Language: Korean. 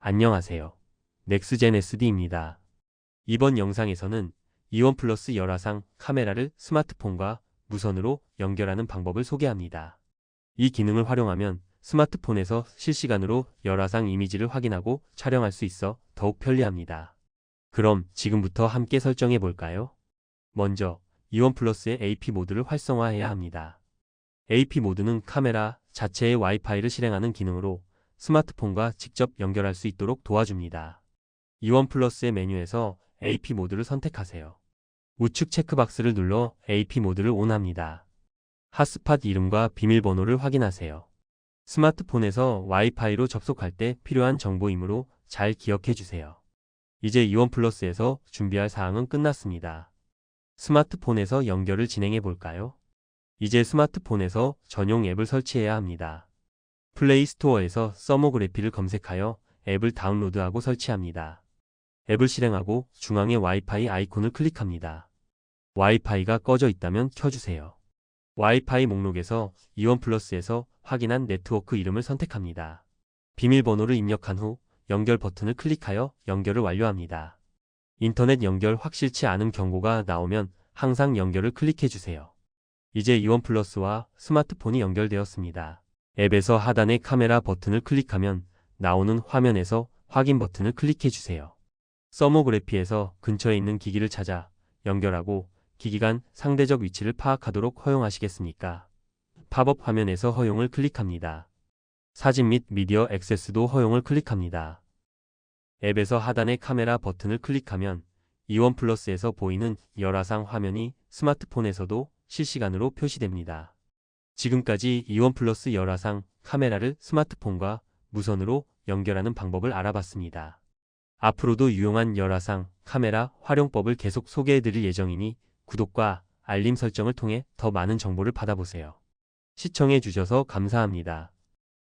안녕하세요. 넥스젠 SD입니다. 이번 영상에서는 이원 플러스 열화상 카메라를 스마트폰과 무선으로 연결하는 방법을 소개합니다. 이 기능을 활용하면 스마트폰에서 실시간으로 열화상 이미지를 확인하고 촬영할 수 있어 더욱 편리합니다. 그럼 지금부터 함께 설정해 볼까요? 먼저 이원 플러스의 AP 모드를 활성화해야 합니다. AP 모드는 카메라 자체의 와이파이를 실행하는 기능으로 스마트폰과 직접 연결할 수 있도록 도와줍니다. 이원 플러스의 메뉴에서 AP 모드를 선택하세요. 우측 체크박스를 눌러 AP 모드를 온합니다. 핫스팟 이름과 비밀번호를 확인하세요. 스마트폰에서 와이파이로 접속할 때 필요한 정보이므로 잘 기억해 주세요. 이제 이원 플러스에서 준비할 사항은 끝났습니다. 스마트폰에서 연결을 진행해 볼까요? 이제 스마트폰에서 전용 앱을 설치해야 합니다. 플레이 스토어에서 서모그래피를 검색하여 앱을 다운로드하고 설치합니다. 앱을 실행하고 중앙의 와이파이 아이콘을 클릭합니다. 와이파이가 꺼져 있다면 켜주세요. 와이파이 목록에서 이원 플러스에서 확인한 네트워크 이름을 선택합니다. 비밀번호를 입력한 후 연결 버튼을 클릭하여 연결을 완료합니다. 인터넷 연결 확실치 않은 경고가 나오면 항상 연결을 클릭해 주세요. 이제 이원 플러스와 스마트폰이 연결되었습니다. 앱에서 하단의 카메라 버튼을 클릭하면 나오는 화면에서 확인 버튼을 클릭해 주세요. 서모그래피에서 근처에 있는 기기를 찾아 연결하고 기기 간 상대적 위치를 파악하도록 허용하시겠습니까? 팝업 화면에서 허용을 클릭합니다. 사진 및 미디어 액세스도 허용을 클릭합니다. 앱에서 하단의 카메라 버튼을 클릭하면 이원 플러스에서 보이는 열화상 화면이 스마트폰에서도 실시간으로 표시됩니다. 지금까지 이원 플러스 열화상 카메라를 스마트폰과 무선으로 연결하는 방법을 알아봤습니다. 앞으로도 유용한 열화상 카메라 활용법을 계속 소개해 드릴 예정이니 구독과 알림 설정을 통해 더 많은 정보를 받아보세요. 시청해 주셔서 감사합니다.